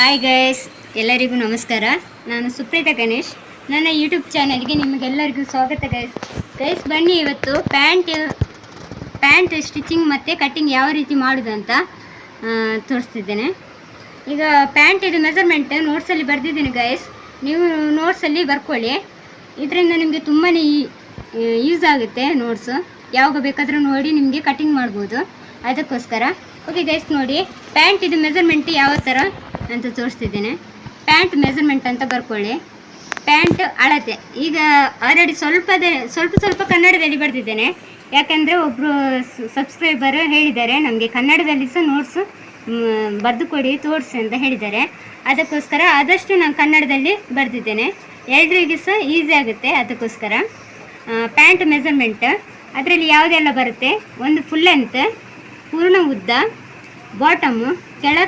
Hi guys ಎಲ್ಲರಿಗೂ ನಮಸ್ಕಾರ. ನಾನು ಸುಪ್ರೀತಾ ಗಣೇಶ್. ನನ್ನ ಯೂಟ್ಯೂಬ್ ಚಾನಲ್ಗೆ ನಿಮಗೆಲ್ಲರಿಗೂ ಸ್ವಾಗತ ಗೈಸ್ ಗೈಸ್ ಬನ್ನಿ ಇವತ್ತು ಪ್ಯಾಂಟ್ ಪ್ಯಾಂಟ್ ಸ್ಟಿಚಿಂಗ್ ಮತ್ತು ಕಟ್ಟಿಂಗ್ ಯಾವ ರೀತಿ ಮಾಡೋದು ಅಂತ ತೋರಿಸ್ತಿದ್ದೇನೆ. ಈಗ ಪ್ಯಾಂಟ್ ಇದು ಮೆಜರ್ಮೆಂಟ್ ನೋಟ್ಸಲ್ಲಿ ಬರೆದಿದ್ದೀನಿ ಗೈಸ್ ನೀವು ನೋಟ್ಸಲ್ಲಿ ಬರ್ಕೊಳ್ಳಿ. ಇದರಿಂದ ನಿಮಗೆ ತುಂಬಾ ಯೂಸ್ ಆಗುತ್ತೆ ನೋಟ್ಸು ಯಾವಾಗ ಬೇಕಾದರೂ ನೋಡಿ ನಿಮಗೆ ಕಟಿಂಗ್ ಮಾಡ್ಬೋದು. ಅದಕ್ಕೋಸ್ಕರ. ಓಕೆ ಗೈಸ್ ನೋಡಿ. ಪ್ಯಾಂಟ್ ಇದು ಮೆಸರ್ಮೆಂಟ್ ಯಾವ ಥರ ಅಂತ ತೋರಿಸ್ತಿದ್ದೇನೆ. ಪ್ಯಾಂಟ್ ಮೆಜರ್ಮೆಂಟ್ ಅಂತ ಬರ್ಕೊಳ್ಳಿ. ಪ್ಯಾಂಟ್ ಅಳತೆ. ಈಗ ಆಲ್ರೆಡಿ ಸ್ವಲ್ಪದೆ, ಸ್ವಲ್ಪ ಸ್ವಲ್ಪ ಕನ್ನಡದಲ್ಲಿ ಬರೆದಿದ್ದೇನೆ. ಯಾಕಂದರೆ ಒಬ್ಬರು ಸಬ್ಸ್ಕ್ರೈಬರ್ ಹೇಳಿದ್ದಾರೆ. ನಮಗೆ ಕನ್ನಡದಲ್ಲಿ ಸಹ ನೋಟ್ಸ್ ಬರೆದುಕೊಡಿ ತೋರಿಸಿ ಅಂತ ಹೇಳಿದ್ದಾರೆ. ಅದಕ್ಕೋಸ್ಕರ ಆದಷ್ಟು ನಾನು ಕನ್ನಡದಲ್ಲಿ ಬರೆದಿದ್ದೇನೆ. ಎಲ್ರಿಗೂ ಸಹ ಈಸಿ ಆಗುತ್ತೆ ಅದಕ್ಕೋಸ್ಕರ. ಪ್ಯಾಂಟ್ ಮೆಜರ್ಮೆಂಟ್ ಅದರಲ್ಲಿ ಯಾವುದೆಲ್ಲ ಬರುತ್ತೆ? ಒಂದು ಫುಲ್ ಲೆಂತ್ ಪೂರ್ಣ ಉದ್ದ ಬಾಟಮು ಕೆಳ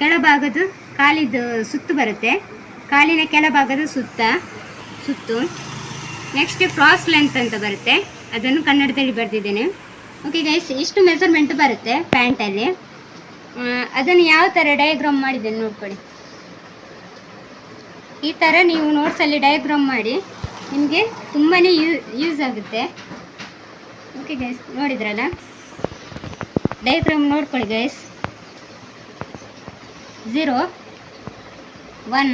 ಕೆಳಭಾಗದ ಕಾಲಿದು ಸುತ್ತು ಬರುತ್ತೆ. ಕಾಲಿನ ಕೆಳಭಾಗದ ಸುತ್ತ, ಸುತ್ತು. ನೆಕ್ಸ್ಟ್ ಕ್ರಾಸ್ ಲೆಂತ್ ಅಂತ ಬರುತ್ತೆ. ಅದನ್ನು ಕನ್ನಡದಲ್ಲಿ ಬರೆದಿದ್ದೇನೆ. ಓಕೆ ಗೈಸ್ ಇಷ್ಟು ಮೆಸರ್ಮೆಂಟ್ ಬರುತ್ತೆ ಪ್ಯಾಂಟಲ್ಲಿ ಅದನ್ನು ಯಾವ ಥರ ಡಯಾಗ್ರಾಮ್ ಮಾಡಿದ್ದೇನೆ ನೋಡ್ಕೊಳ್ಳಿ. ಈ ಥರ ನೀವು ನೋಟ್ಸಲ್ಲಿ ಡಯಾಗ್ರಾಮ್ ಮಾಡಿ, ನಿಮಗೆ ತುಂಬಾ ಯೂ ಯೂಸ್ ಆಗುತ್ತೆ. ಓಕೆ ಗೈಸ್ ನೋಡಿದ್ರಲ್ಲ? ಡಯಾಗ್ರಾಮ್ ನೋಡ್ಕೊಳ್ಳಿ guys zero one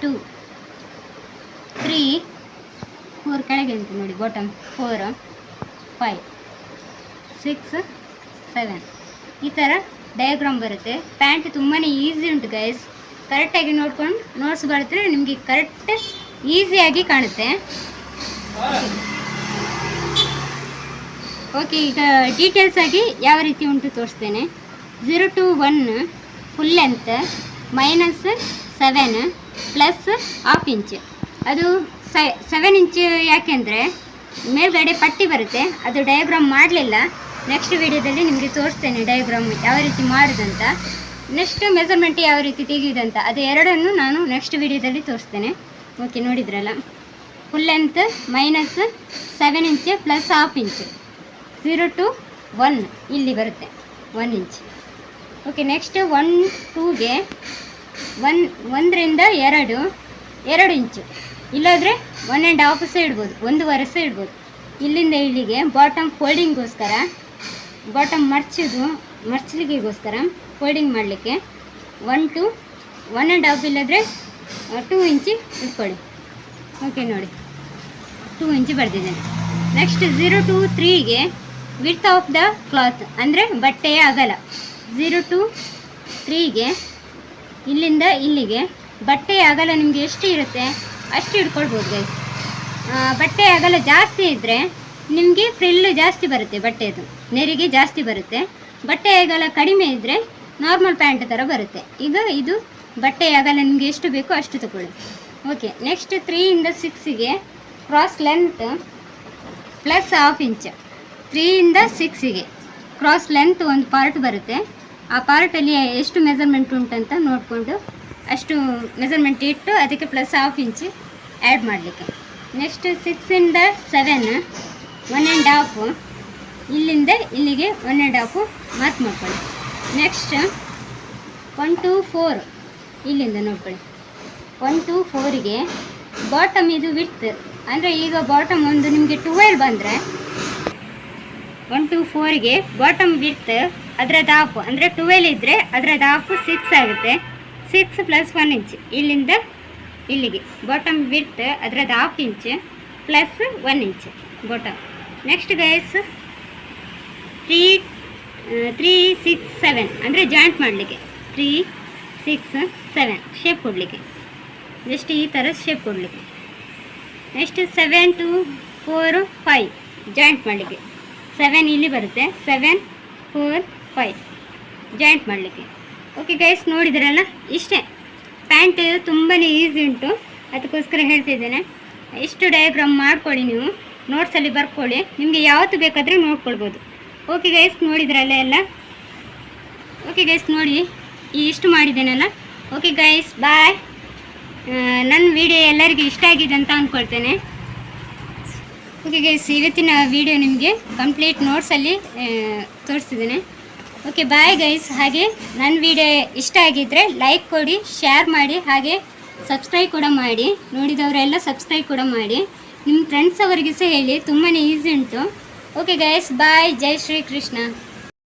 two three four ಕೆಳಗೆ ಉಂಟು ನೋಡಿ bottom four five six seven ಈ ಥರ ಡಯಾಗ್ರಾಮ್ ಬರುತ್ತೆ. ಪ್ಯಾಂಟ್ ತುಂಬಾ ಈಸಿ ಉಂಟು ಗೈಸ್ ಕರೆಕ್ಟಾಗಿ ನೋಡ್ಕೊಂಡು ನೋಟ್ಸ್ ಬರೆದ್ರೆ ನಿಮಗೆ ಕರೆಕ್ಟ್ ಈಸಿಯಾಗಿ ಕಾಣುತ್ತೆ. ಓಕೆ ಈಗ ಡೀಟೇಲ್ಸ್ ಆಗಿ ಯಾವ ರೀತಿ ಉಂಟು ತೋರಿಸ್ತೇನೆ. Zero to one full length minus seven plus half inch ಅದು ಸೆವೆನ್ ಇಂಚ್ ಯಾಕೆಂದರೆ ಮೇಲ್ಗಡೆ ಪಟ್ಟಿ ಬರುತ್ತೆ, ಅದು ಡಯಾಗ್ರಾಮ್ ಮಾಡಲಿಲ್ಲ. ನೆಕ್ಸ್ಟ್ ವಿಡಿಯೋದಲ್ಲಿ ನಿಮಗೆ ತೋರಿಸ್ತೇನೆ ಡಯಾಗ್ರಾಮ್ ಯಾವ ರೀತಿ ಮಾಡೋದಂತ ನೆಕ್ಸ್ಟ್ ಮೆಜರ್ಮೆಂಟ್ ಯಾವ ರೀತಿ ತೆಗೆಯೋದಂತ ಅದು ಎರಡನ್ನು ನಾನು ನೆಕ್ಸ್ಟ್ ವಿಡಿಯೋದಲ್ಲಿ ತೋರಿಸ್ತೇನೆ. ಓಕೆ ನೋಡಿದ್ರಲ್ಲ? Full length minus seven inch plus half inch zero to one ಇಲ್ಲಿ ಬರುತ್ತೆ. One inch okay next one ಟೂಗೆ one ಒಂದರಿಂದ ಎರಡು ಎರಡು ಇಂಚು. ಇಲ್ಲಾದರೆ ಒನ್ ಆ್ಯಂಡ್ ಹಾಫ್ ಸಹ ಇಡ್ಬೋದು, ಒಂದೂವರೆ ಸಹ ಇಡ್ಬೋದು. ಇಲ್ಲಿಂದ ಇಲ್ಲಿಗೆ ಬಾಟಮ್ ಫೋಲ್ಡಿಂಗ್ಗೋಸ್ಕರ ಬಾಟಮ್ ಮರ್ಚೋದು, ಮರ್ಚಲಿಗೆಗೋಸ್ಕರ ಫೋಲ್ಡಿಂಗ್ ಮಾಡಲಿಕ್ಕೆ one to one and half ಇಲ್ಲದ್ರೆ ಟೂ ಇಂಚಿ ಇಟ್ಕೊಳ್ಳಿ. ಓಕೆ ನೋಡಿ. ಟೂ ಇಂಚು ಬರೆದಿದ್ದೇನೆ ನೆಕ್ಸ್ಟ್ ಝೀರೋ ಟು ತ್ರೀಗೆ ವಿಡ್ತ್ ಆಫ್ ದ ಕ್ಲಾತ್ ಅಂದರೆ ಬಟ್ಟೆಯ ಅಗಲ ಝೀರೋ ಟು ತ್ರೀಗೆ, ಇಲ್ಲಿಂದ ಇಲ್ಲಿಗೆ. ಬಟ್ಟೆ ಅಗಲ ನಿಮಗೆ ಎಷ್ಟು ಇರುತ್ತೆ? ಅಷ್ಟು ಹಿಡ್ಕೊಳ್ಬೋದು ಗೈಸ್ ಬಟ್ಟೆ ಅಗಲ ಜಾಸ್ತಿ ಇದ್ದರೆ ನಿಮಗೆ ಫ್ರಿಲ್ ಜಾಸ್ತಿ ಬರುತ್ತೆ ಬಟ್ಟೆದು. ನೆರಿಗೆ ಜಾಸ್ತಿ ಬರುತ್ತೆ. ಬಟ್ಟೆ ಅಗಲ ಕಡಿಮೆ ಇದ್ದರೆ ನಾರ್ಮಲ್ ಪ್ಯಾಂಟ್ ಥರ ಬರುತ್ತೆ. ಈಗ ಇದು ಬಟ್ಟೆ ಅಗಲ ನಿಮಗೆ ಎಷ್ಟು ಬೇಕೋ ಅಷ್ಟು ತಗೊಳ್ಳಿ. ಓಕೆ ನೆಕ್ಸ್ಟ್ ತ್ರೀಯಿಂದ ಸಿಕ್ಸಿಗೆ cross length plus half inch ತ್ರೀಯಿಂದ ಸಿಕ್ಸಿಗೆ ಕ್ರಾಸ್ ಲೆಂತ್ ಒಂದು ಪಾರ್ಟ್ ಬರುತ್ತೆ. ಆ ಪಾರ್ಟಲ್ಲಿ ಎಷ್ಟು ಮೆಸರ್ಮೆಂಟ್ ಉಂಟಂತ ನೋಡಿಕೊಂಡು ಅಷ್ಟು ಮೆಸರ್ಮೆಂಟ್ ಇಟ್ಟು ಅದಕ್ಕೆ ಪ್ಲಸ್ ಹಾಫ್ ಇಂಚ್ ಆ್ಯಡ್ ಮಾಡಲಿಕ್ಕೆ. ನೆಕ್ಸ್ಟ್ ಸಿಕ್ಸಿಂದ ಸೆವೆನ್ ಒನ್ ಆ್ಯಂಡ್ ಹಾಫು ಇಲ್ಲಿಂದ ಇಲ್ಲಿಗೆ ಒನ್ ಆ್ಯಂಡ್ ಹಾಫು ಮಾರ್ಕ್ ಮಾಡ್ಕೊಳ್ಳಿ. ನೆಕ್ಸ್ಟ್ ಒನ್ ಟು ಫೋರ್ ಇಲ್ಲಿಂದ ನೋಡ್ಕೊಳ್ಳಿ. ಒನ್ ಟು ಫೋರಿಗೆ ಬಾಟಮ್ ಇದು ವಿಡ್ತ್ ಅಂದರೆ ಈಗ ಬಾಟಮ್ ಒಂದು ನಿಮಗೆ ಟುವೆಲ್ ಬಂದರೆ ಒನ್ ಟು ಫೋರಿಗೆ ಬಾಟಮ್ ವಿಡ್ತ್ ಅದರದ್ದು ಹಾಫ್ ಅಂದರೆ ಟುವೆಲ್ ಇದ್ದರೆ ಅದರದ್ದು ಹಾಫು ಸಿಕ್ಸ್ ಆಗುತ್ತೆ. ಸಿಕ್ಸ್ ಪ್ಲಸ್ ಒನ್ ಇಂಚ್ ಇಲ್ಲಿಂದ ಇಲ್ಲಿಗೆ. ಬಾಟಮ್ ವಿಡ್ತ್ ಅದರದ್ದು half inch plus one inch bottom next guys three three six seven ಅಂದರೆ ಜಾಯಿಂಟ್ ಮಾಡಲಿಕ್ಕೆ. ತ್ರೀ ಸಿಕ್ಸ್ ಸೆವೆನ್ ಶೇಪ್ ಕೊಡಲಿಕ್ಕೆ. ಜಸ್ಟ್ ಈ ಥರ ಶೇಪ್ ಕೊಡಲಿಕ್ಕೆ. Next seven to four five joint ಮಾಡಲಿಕ್ಕೆ. ಸೆವೆನ್ ಇಲ್ಲಿ ಬರುತ್ತೆ. ಸೆವೆನ್ ಫೋರ್ ಫೈವ್ ಜಾಯಿಂಟ್ ಮಾಡಲಿಕ್ಕೆ. ಓಕೆ ಗೈಸ್ ನೋಡಿದ್ರಲ್ಲ? ಇಷ್ಟೇ. ಪ್ಯಾಂಟ್ ತುಂಬಾ ಈಸಿ ಉಂಟು. ಅದಕ್ಕೋಸ್ಕರ ಹೇಳ್ತಿದ್ದೇನೆ ಇಷ್ಟು ಡಯಾಗ್ರಾಮ್ ಮಾಡ್ಕೊಳ್ಳಿ ನೀವು. ನೋಟ್ಸಲ್ಲಿ ಬರ್ಕೊಳ್ಳಿ. ನಿಮಗೆ ಯಾವತ್ತು ಬೇಕಾದರೆ ನೋಡ್ಕೊಳ್ಬೋದು. ಓಕೆ ಗೈಸ್ ನೋಡಿದ್ರಲ್ಲ ಎಲ್ಲ? ಓಕೆ ಗೈಸ್ ನೋಡಿ. ಈ ಇಷ್ಟು ಮಾಡಿದ್ದೇನಲ್ಲ? ಓಕೆ ಗೈಸ್ ಬಾಯ್ ನನ್ನ ವಿಡಿಯೋ ಎಲ್ಲರಿಗೂ ಇಷ್ಟ ಆಗಿದೆ ಅಂತ ಅಂದ್ಕೊಳ್ತೇನೆ ಓಕೆ ಗೈಸ್ ಇವತ್ತಿನ ವಿಡಿಯೋ ನಿಮಗೆ ಕಂಪ್ಲೀಟ್ ನೋಟ್ಸಲ್ಲಿ ತೋರಿಸ್ತಿದ್ದೇನೆ. ಓಕೆ ಬಾಯ್ ಗೈಸ್ ಹಾಗೆ ನನ್ನ ವಿಡಿಯೋ ಇಷ್ಟ ಆಗಿದ್ದರೆ ಲೈಕ್ ಕೊಡಿ ಶೇರ್ ಮಾಡಿ, ಹಾಗೆ ಸಬ್ಸ್ಕ್ರೈಬ್ ಕೂಡ ಮಾಡಿ. ನೋಡಿದವರೆಲ್ಲ ಸಬ್ಸ್ಕ್ರೈಬ್ ಕೂಡ ಮಾಡಿ. ನಿಮ್ಮ ಫ್ರೆಂಡ್ಸ್ ಅವರಿಗೆ ಸಹ ಹೇಳಿ ತುಂಬಾ ಈಸಿ ಉಂಟು. Okay guys bye Jai Shri Krishna